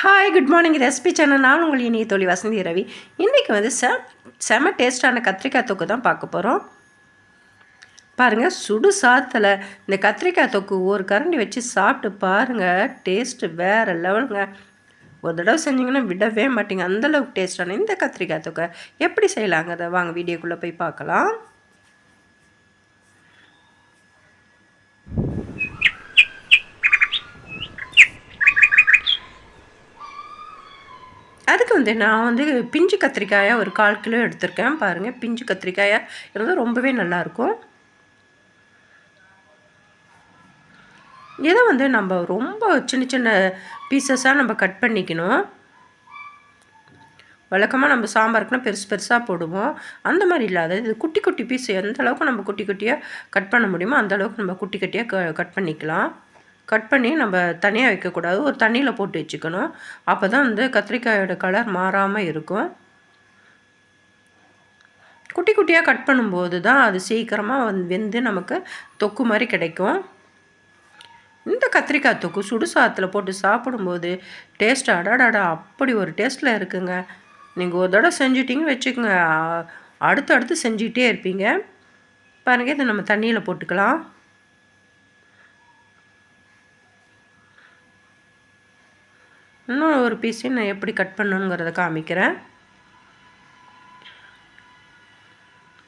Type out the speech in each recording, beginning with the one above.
Hi good morning recipe channel நான் உங்கள் இனிய தோழி வசந்தி ரவி. இன்றைக்கி வந்து செ செம டேஸ்டான கத்திரிக்காய் தொக்கு தான் பார்க்க போகிறோம் பாருங்கள் சுடு சாத்தில் இந்த கத்திரிக்காய் தொக்கு ஒரு கரண்டி வச்சு சாப்பிட்டு பாருங்கள் டேஸ்ட்டு வேறு லெவலுங்க ஒரு தடவை செஞ்சிங்கன்னா விடவே மாட்டிங்க. அந்தளவுக்கு டேஸ்டான இந்த கத்திரிக்காய் தொக்கை. எப்படி செய்யலாங்கிறத வாங்க வீடியோக்குள்ளே போய் பார்க்கலாம். வந்து நான் வந்து பிஞ்சு கத்திரிக்காயாக ஒரு கால் கிலோ எடுத்திருக்கேன். பாருங்கள் பிஞ்சு கத்திரிக்காயாக இருந்தால் ரொம்பவே நல்லாயிருக்கும். இதை வந்து நம்ம ரொம்ப சின்ன சின்ன பீசஸாக நம்ம கட் பண்ணிக்கணும். வழக்கமாக நம்ம சாம்பாருக்குனா பெருசு பெருசாக போடுவோம். அந்த மாதிரி இல்லாத இது குட்டி குட்டி பீஸ் எந்த அளவுக்கு நம்ம குட்டி குட்டியாக கட் பண்ண முடியுமோ அந்த அளவுக்கு நம்ம குட்டி குட்டியாக க கட் பண்ணிக்கலாம். கட் பண்ணி நம்ம தனியாக வைக்கக்கூடாது. ஒரு தண்ணியில் போட்டு வச்சுக்கணும். அப்போ தான் வந்து கத்திரிக்காயோட கலர் மாறாமல் இருக்கும். குட்டி குட்டியாக கட் பண்ணும்போது தான் அது சீக்கிரமாக வந்து வெந்து நமக்கு தொக்கு மாதிரி கிடைக்கும். இந்த கத்திரிக்காய் தொக்கு சுடு சாத்தில் போட்டு சாப்பிடும்போது டேஸ்ட் அடாடாடா அப்படி ஒரு டேஸ்ட்டில் இருக்குங்க. நீங்கள் ஒரு தடவை செஞ்சிட்டிங்கன்னு வச்சுக்கோங்க. அடுத்து அடுத்து செஞ்சுக்கிட்டே இருப்பீங்க. பாருங்கள் இதை நம்ம தண்ணியில் போட்டுக்கலாம். இன்னும் ஒரு பீஸையும் நான் எப்படி கட் பண்ணணுங்கிறத காமிக்கிறேன்.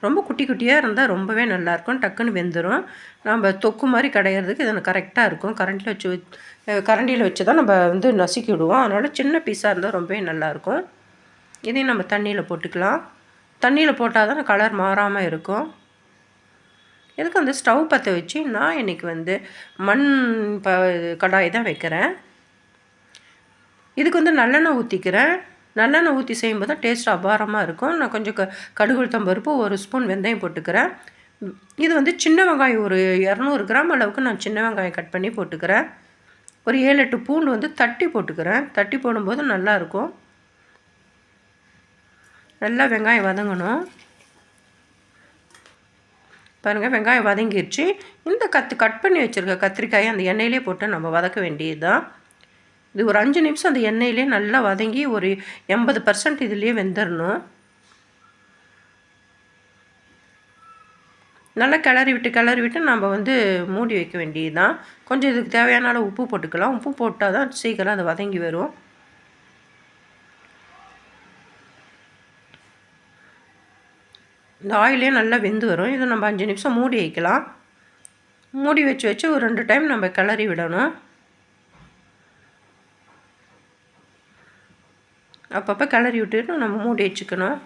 ரொம்ப குட்டி குட்டியாக இருந்தால் ரொம்பவே நல்லாயிருக்கும் டக்குன்னு வெந்துடும் நம்ம தொக்கு மாதிரி கடையிறதுக்கு இது கரெக்டாக இருக்கும். கரண்டில் வச்சு கரண்டியில் வச்சு தான் நம்ம வந்து நசுக்கி விடுவோம் அதனால் சின்ன பீஸாக இருந்தால் ரொம்பவே நல்லாயிருக்கும் இதையும் நம்ம தண்ணியில் போட்டுக்கலாம். தண்ணியில் போட்டால் தான் கலர் மாறாமல் இருக்கும். இதுக்கு வந்து ஸ்டவ் பற்ற வச்சு நான் இன்றைக்கி வந்து மண் ப கடாய் தான் வைக்கிறேன். இதுக்கு வந்து நல்லெண்ணெய் ஊற்றிக்கிறேன் நல்லெண்ணெய் ஊற்றி செய்யும்போது தான் டேஸ்ட் அபாரமாக இருக்கும். நான் கொஞ்சம் க கடுகுளுத்தம் பருப்பு ஒரு ஸ்பூன் வெந்தயம் போட்டுக்கிறேன். இது வந்து சின்ன வெங்காயம் ஒரு இரநூறு கிராம் அளவுக்கு நான் சின்ன வெங்காயம் கட் பண்ணி போட்டுக்கிறேன். ஒரு ஏழு எட்டு பூண்டு வந்து தட்டி போட்டுக்கிறேன். தட்டி போடும்போது நல்லாயிருக்கும் நல்லா வெங்காயம் வதங்கணும். பாருங்கள் வெங்காயம் வதங்கிடுச்சு இந்த கத்து கட் பண்ணி வச்சுருக்க கத்திரிக்காயை அந்த எண்ணெயிலே போட்டு நம்ம வதக்க வேண்டியது தான் இது ஒரு அஞ்சு நிமிஷம் அந்த எண்ணெயிலே நல்லா வதங்கி ஒரு எண்பது பர்சன்ட் இதுலேயே வெந்துடணும் நல்லா கிளறி விட்டு கிளறி விட்டு நம்ம வந்து மூடி வைக்க வேண்டியது தான் கொஞ்சம் இதுக்கு தேவையான அளவு உப்பு போட்டுக்கலாம். உப்பு போட்டால் தான் சீக்கிரம் அது வதங்கி வரும். இந்த ஆயிலே நல்லா வெந்து வரும். இதை நம்ம அஞ்சு நிமிஷம் மூடி வைக்கலாம். மூடி வச்சு வச்சு ஒரு ரெண்டு டைம் நம்ம கிளறி விடணும். அப்பப்போ கிளறி விட்டுட்டு நம்ம மூடி வச்சுக்கணும்.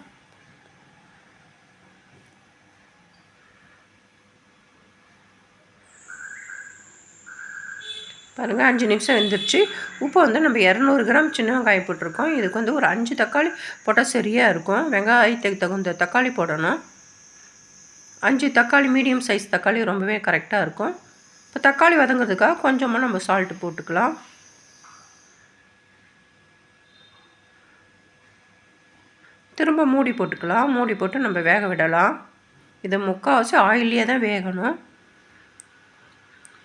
பாருங்கள் அஞ்சு நிமிஷம் வெந்துருச்சு. உப்பு வந்து நம்ம இரநூறு கிராம் சின்ன வெங்காயம் போட்டிருக்கோம். இதுக்கு வந்து ஒரு அஞ்சு தக்காளி போட்டால் சரியாக இருக்கும். வெங்காயத்துக்கு தகுந்த தக்காளி போடணும். அஞ்சு தக்காளி மீடியம் சைஸ் தக்காளி ரொம்பவே கரெக்டாக இருக்கும். இப்போ தக்காளி வதங்கிறதுக்காக கொஞ்சமாக நம்ம சால்ட்டு போட்டுக்கலாம். திரும்ப மூடி போட்டுக்கலாம். மூடி போட்டு நம்ம வேக விடலாம். இது முக்கால்வாசி ஆயிலே தான் வேகணும்.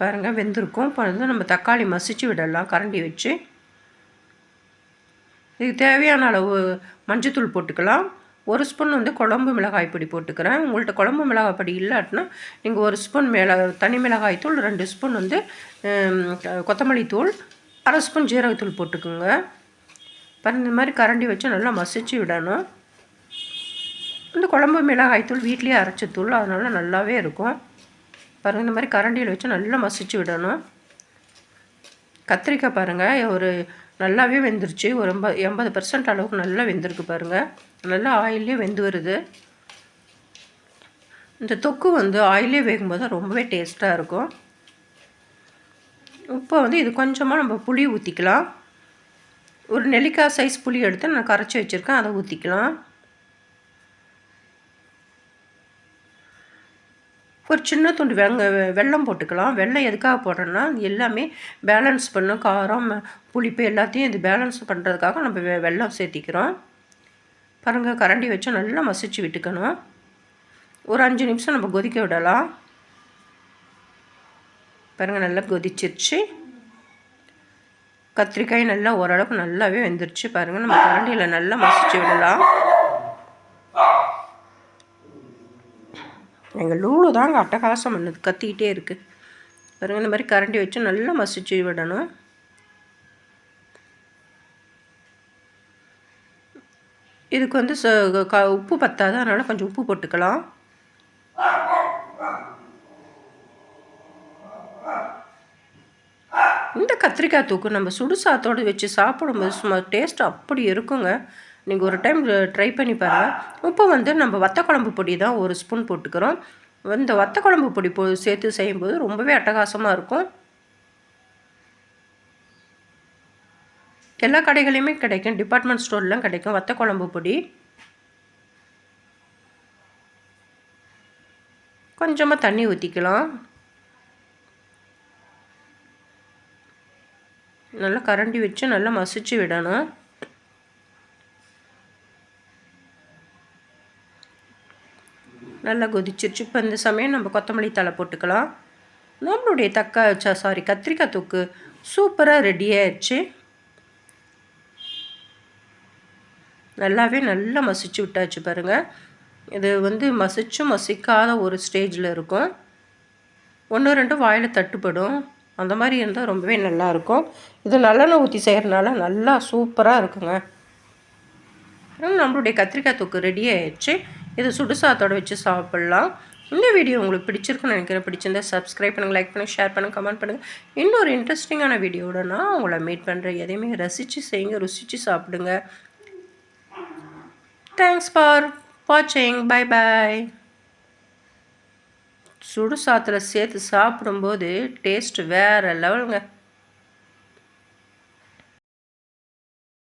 பாருங்கள் வெந்திருக்கும். இப்போ வந்து நம்ம தக்காளி மசிச்சு விடலாம். கரண்டி வச்சு. இதுக்கு தேவையான அளவு மஞ்சத்தூள் போட்டுக்கலாம். ஒரு ஸ்பூன் வந்து குழம்பு மிளகாய் பொடி போட்டுக்கிறேன். உங்கள்கிட்ட குழம்பு மிளகாய் பொடி இல்லாட்டினா நீங்கள் ஒரு ஸ்பூன் மிள தனி மிளகாய் தூள் ரெண்டு ஸ்பூன் வந்து கொத்தமல்லி தூள் அரை ஸ்பூன் ஜீரகத்தூள் போட்டுக்கோங்க. பாருங்கள் இந்த மாதிரி கரண்டி வச்சு நல்லா மசிச்சு விடணும். இந்த குழம்பு மிளகாய்த்தூள் வீட்லேயே அரைச்ச தூள் அதனால் நல்லாவே இருக்கும். பாருங்கள் இந்த மாதிரி கரண்டியில் வச்சு நல்லா மசிச்சு விடணும். கத்திரிக்காய் பாருங்கள் ஒரு நல்லாவே வெந்துருச்சு. ஒரு எண்பது எண்பது பர்சன்ட் அளவுக்கு நல்லா வெந்திருக்கு பாருங்கள் நல்லா ஆயிலே வெந்து வருது. இந்த தொக்கு வந்து ஆயிலே வேகும்போது தான் ரொம்பவே டேஸ்ட்டாக இருக்கும். இப்போ வந்து இது கொஞ்சமாக நம்ம புளி ஊற்றிக்கலாம் ஒரு நெல்லிக்காய் சைஸ் புளி எடுத்து நான் கரைச்சி வச்சுருக்கேன் அதை ஊற்றிக்கலாம் ஒரு சின்ன துண்டு வெங்க வெல்லம் போட்டுக்கலாம். வெள்ளம் எதுக்காக போடுறோன்னா எல்லாமே பேலன்ஸ் பண்ணும் காரம் புளிப்பு எல்லாத்தையும் இது பேலன்ஸ் பண்ணுறதுக்காக நம்ம வெ வெல்லம் சேர்த்திக்கிறோம். பாருங்கள் கரண்டி வச்சு நல்லா மசிச்சு விட்டுக்கணும். ஒரு அஞ்சு நிமிஷம் நம்ம கொதிக்க விடலாம். பாருங்கள் நல்லா கொதிச்சிருச்சு. கத்திரிக்காய் நல்லா ஓரளவுக்கு நல்லாவே வெந்துருச்சு. பாருங்கள் நம்ம கரண்டியில் நல்லா மசிச்சு விடலாம். எங்கள் லூலு தாங்க அட்டகாசம் பண்ணது கத்திக்கிட்டே இருக்குது பாருங்கள் இந்த மாதிரி கரண்டி வச்சு நல்லா மசிச்சு விடணும். இதுக்கு வந்து ச க உப்பு பத்தாது அதனால் கொஞ்சம் உப்பு போட்டுக்கலாம். இந்த கத்திரிக்காய் தூக்கு நம்ம சுடு சாத்தோடு வச்சு சாப்பிடும்போது சும்மா டேஸ்ட் அப்படி இருக்குங்க. நீங்கள் ஒரு டைம் ட்ரை பண்ணி பாருங்கள் உப்பு வந்து நம்ம வத்த குழம்பு பொடி தான் ஒரு ஸ்பூன் போட்டுக்கிறோம். இந்த வத்த குழம்பு பொடி போ சேர்த்து செய்யும்போது ரொம்பவே அட்டகாசமாக இருக்கும். எல்லா கடைகளையுமே கிடைக்கும். டிபார்ட்மெண்ட் ஸ்டோர்லாம் கிடைக்கும் வத்த குழம்பு பொடி. கொஞ்சமாக தண்ணி ஊற்றிக்கலாம் நல்லா கரண்டி வச்சு நல்லா மசிச்சு விடணும். நல்லா கொதிச்சிருச்சு. இப்போ இந்த சமயம் நம்ம கொத்தமல்லி தலை போட்டுக்கலாம். நம்மளுடைய தக்கா சாரி கத்திரிக்காய் தொக்கு சூப்பராக ரெடி ஆயிடுச்சு நல்லாவே நல்லா மசிச்சு விட்டாச்சு பாருங்கள் இது வந்து மசிச்சும் மசிக்காத ஒரு ஸ்டேஜில் இருக்கும். ஒன்று ரெண்டு வாயில் தட்டுப்படும். அந்த மாதிரி இருந்தால் ரொம்பவே நல்லாயிருக்கும் இது நல்லெண்ணெய் ஊற்றி செய்கிறனால நல்லா சூப்பராக இருக்குங்க. நம்மளுடைய கத்திரிக்காய் தொக்கு ரெடி ஆயிடுச்சு இது சுடுசாத்தோடு வச்சு சாப்பிட்லாம். இந்த வீடியோ உங்களுக்கு பிடிச்சிருக்குன்னு நினைக்கிறேன். பிடிச்சிருந்தா சப்ஸ்கிரைப் பண்ணுங்கள் லைக் பண்ணுங்கள் ஷேர் பண்ணுங்கள் கமெண்ட் பண்ணுங்கள் இன்னொரு இன்ட்ரெஸ்டிங்கான வீடியோட நான் உங்களை மீட் பண்ணுறேன் எதையுமே ரசித்து செய்யுங்க ருசித்து சாப்பிடுங்க. தேங்க்ஸ் ஃபார் வாட்சிங் பை பாய் சுடு சாத்தில் சேர்த்து சாப்பிடும்போது டேஸ்ட் வேறு லெவலுங்க